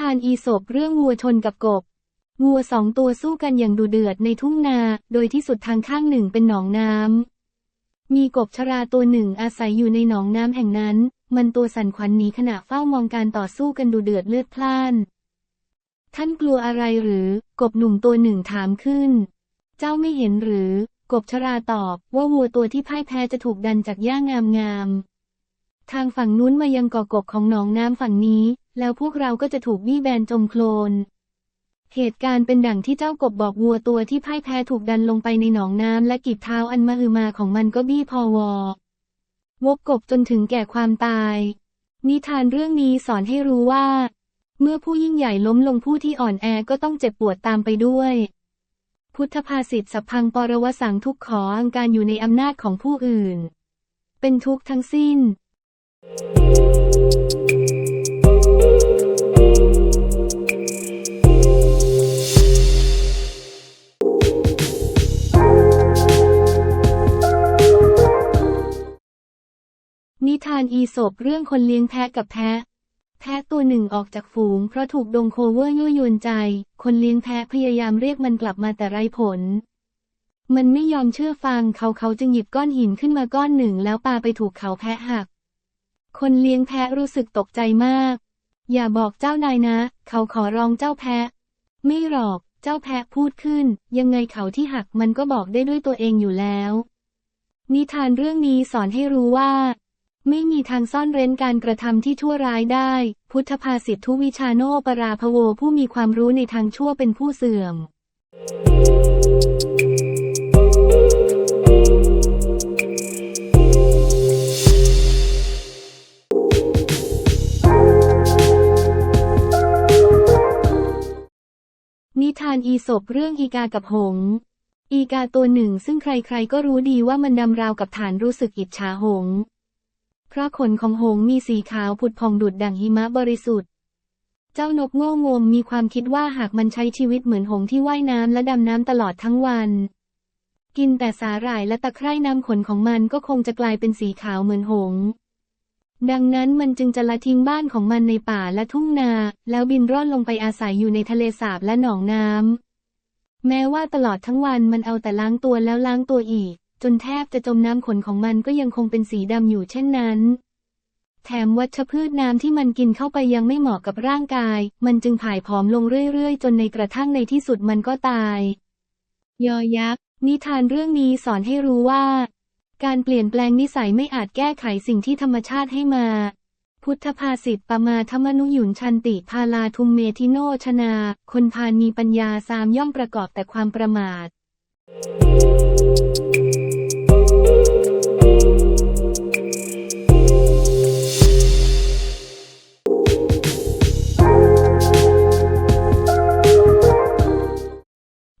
ทานอีสบเรื่องวัวชนกับกบ วัวสองตัวสู้กันอย่างดุเดือดในทุ่งนา โดยที่สุดทางข้างหนึ่งเป็นหนองน้ำ มีกบชราตัวหนึ่งอาศัยอยู่ในหนองน้ำแห่งนั้น มันตัวสั่นขวัญหนีขณะเฝ้ามองการต่อสู้กันดุเดือดเลือดพล่าน ท่านกลัวอะไรหรือ กบหนุ่มตัวหนึ่งถามขึ้น เจ้าไม่เห็นหรือ กบชราตอบว่าวัวตัวที่พ่ายแพ้จะถูกดันจากหญ้างามงามทางฝั่งนู้นมายังก่อกบของหนองน้ำฝั่งนี้ แล้วพวกเราก็จะถูกวี่แบนจมโคลน เหตุการณ์เป็นดั่งที่เจ้ากบบอกวัวตัวที่พ่ายแพ้ถูกดันลงไปในหนองน้ำและกีบเท้าอันมหึมาของมันก็บี้พอวอวกกบจนถึงแก่ความตาย นิทานเรื่องนี้สอนให้รู้ว่า เมื่อผู้ยิ่งใหญ่ล้มลงผู้ที่อ่อนแอก็ต้องเจ็บปวดตามไปด้วย พุทธภาษิตสัพพังปรวสังทุกขออังการอยู่ในอำนาจของผู้อื่น เป็นทุกข์ทั้งสิ้นนิ ทานอีสบเรื่องคนเลี้ยงแพะกับแพะ แพะตัวหนึ่งออกจากฝูงเพราะถูกดงโคเวอร์ยั่วยวนใจ คนเลี้ยงแพะพยายามเรียกมันกลับมาแต่ไร้ผล มันไม่ยอมเชื่อฟังเขาเขาจึงหยิบก้อนหินขึ้นมาก้อนหนึ่งแล้วปาไปถูกเขาแพะหัก คนเลี้ยงแพะรู้สึกตกใจมาก อย่าบอกเจ้านายนะ เขาขอร้องเจ้าแพะ ไม่หรอก เจ้าแพะพูดขึ้น ยังไงเขาที่หักมันก็บอกได้ด้วยตัวเองอยู่แล้วนิทานเรื่องนี้สอนให้รู้ว่า ไม่มีทางซ่อนเร้นการกระทำที่ชั่วร้ายได้ พุทธภาษิตทุวิชาโนปราพโวผู้มีความรู้ในทางชั่วเป็นผู้เสื่อมนิทานอีสบเรื่องอีกากับหง อีกาตัวหนึ่งซึ่งใครๆก็รู้ดีว่ามันดำราวกับฐานรู้สึกอิจฉาหง เพราะขนของหงมีสีขาวผุดผ่องดุดดั่งหิมะบริสุทธิ์ เจ้านกโง่งมมีความคิดว่าหากมันใช้ชีวิตเหมือนหงที่ว่ายน้ำและดำน้ำตลอดทั้งวัน กินแต่สาหร่ายและตะไคร่น้ำขนของมันก็คงจะกลายเป็นสีขาวเหมือนหง ดังนั้นมันจึงจะละทิ้งบ้านของมันในป่าและทุ่งนา แล้วบินร่อนลงไปอาศัยอยู่ในทะเลสาบและหนองน้ำแม้ว่าตลอดทั้งวันมันเอาแต่ล้างตัวแล้วล้างตัวอีก จนแทบจะจมน้ำขนของมันก็ยังคงเป็นสีดำอยู่เช่นนั้น แถมวัชพืชน้ำที่มันกินเข้าไปยังไม่เหมาะกับร่างกาย มันจึงผายผอมลงเรื่อยๆ จนในกระทั่งในที่สุดมันก็ตาย ยอยักษ์ นิทานเรื่องนี้สอนให้รู้ว่า การเปลี่ยนแปลงนิสัยไม่อาจแก้ไขสิ่งที่ธรรมชาติให้มาพุทธภาษิตปมาธรรมนุยุนชันติพาลาทุมเมทิโนชนา คนพาลมีปัญญาสามย่อมประกอบแต่ความประมาท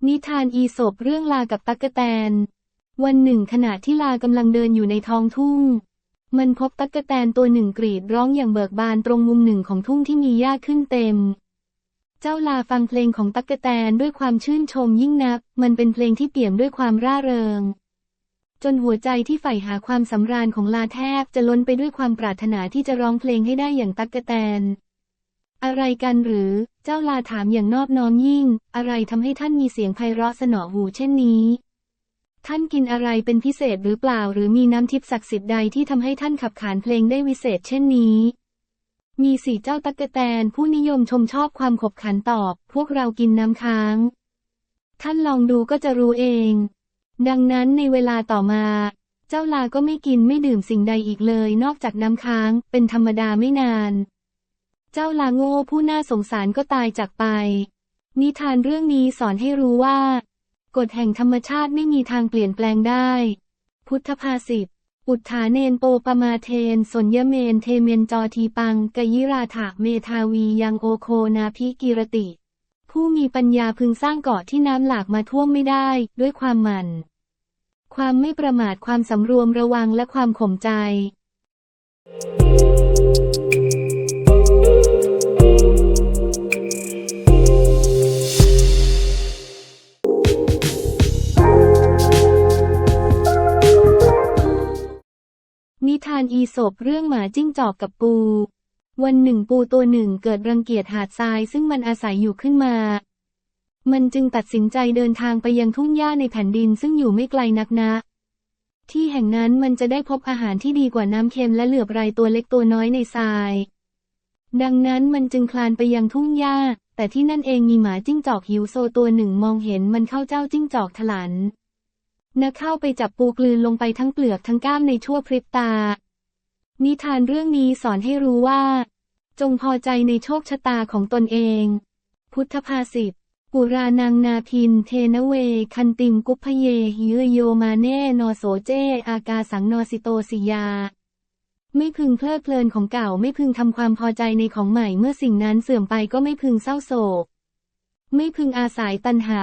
นิทานอีสบเรื่องลากับตั๊กแตน วันหนึ่งขณะที่ลากำลังเดินอยู่ในท้องทุ่ง มันพบตั๊กแตนตัวหนึ่งกรีดร้องอย่างเบิกบานตรงมุมหนึ่งของทุ่งที่มีหญ้าขึ้นเต็ม เจ้าลาฟังเพลงของตั๊กแตนด้วยความชื่นชมยิ่งนัก มันเป็นเพลงที่เปี่ยมด้วยความร่าเริง จนหัวใจที่ใฝ่หาความสำราญของลาแทบจะล้นไปด้วยความปรารถนาที่จะร้องเพลงให้ได้อย่างตั๊กแตน อะไรกันหรือ เจ้าลาถามอย่างนอบน้อมยิ่ง อะไรทำให้ท่านมีเสียงไพเราะสนอหูเช่นนี้ ท่านกินอะไรเป็นพิเศษหรือเปล่า หรือมีน้ำทิพย์ศักดิ์สิทธิ์ใดที่ทำให้ท่านขับขานเพลงได้วิเศษเช่นนี้ มีสี่เจ้าตั๊กแตนผู้นิยมชมชอบความขบขันตอบ พวกเรากินน้ำค้าง ท่านลองดูก็จะรู้เอง ดังนั้นในเวลาต่อมาเจ้าลาก็ไม่กินไม่ดื่มสิ่งใดอีกเลย นอกจากน้ำค้าง เป็นธรรมดาไม่นาน เจ้าลาโง่ผู้น่าสงสารก็ตายจากไป นิทานเรื่องนี้สอนให้รู้ว่า กฎแห่งธรรมชาติไม่มีทางเปลี่ยนแปลงได้ พุทธภาษิตอุทธาเนนโปปมาเทนสนยเมนเทเมนจอทีปังกยิราถาเมทาวียังโอโคนาพิกิรติ ผู้มีปัญญาพึงสร้างเกาะที่น้ำหลากมาท่วมไม่ได้ ด้วยความหมัน ความไม่ประมาทความสำรวมระวังและความข่มใจ นิทานอีสบเรื่องหมาจิ้งจอกกับปู วันหนึ่งปูตัวหนึ่งเกิดรังเกียจหาดทรายซึ่งมันอาศัยอยู่ขึ้นมา มันจึงตัดสินใจเดินทางไปยังทุ่งหญ้าในแผ่นดินซึ่งอยู่ไม่ไกลนักนะ ที่แห่งนั้นมันจะได้พบอาหารที่ดีกว่าน้ำเค็มและเหลือบไรตัวเล็กตัวน้อยในทราย ดังนั้นมันจึงคลานไปยังทุ่งหญ้า แต่ที่นั่นเองมีหมาจิ้งจอกหิวโซตัวหนึ่งมองเห็นมันเข้าเจ้าจิ้งจอกถลัน นักเข้าไปจับปูกลืนลงไปทั้งเปลือกทั้งก้ามในชั่วพริบตา นิทานเรื่องนี้สอนให้รู้ว่า จงพอใจในโชคชะตาของตนเอง พุทธภาษิตปุรานังนาพิน เทนเว คันติมกุพเยหิเยโยมาเนนอโสเจ อากาสังนอสิโตสิยา ไม่พึงเพลิดเพลินของเก่าไม่พึงทำความพอใจในของใหม่เมื่อสิ่งนั้นเสื่อมไปก็ไม่พึงเศร้าโศก ไม่พึงอาศัยตัณหา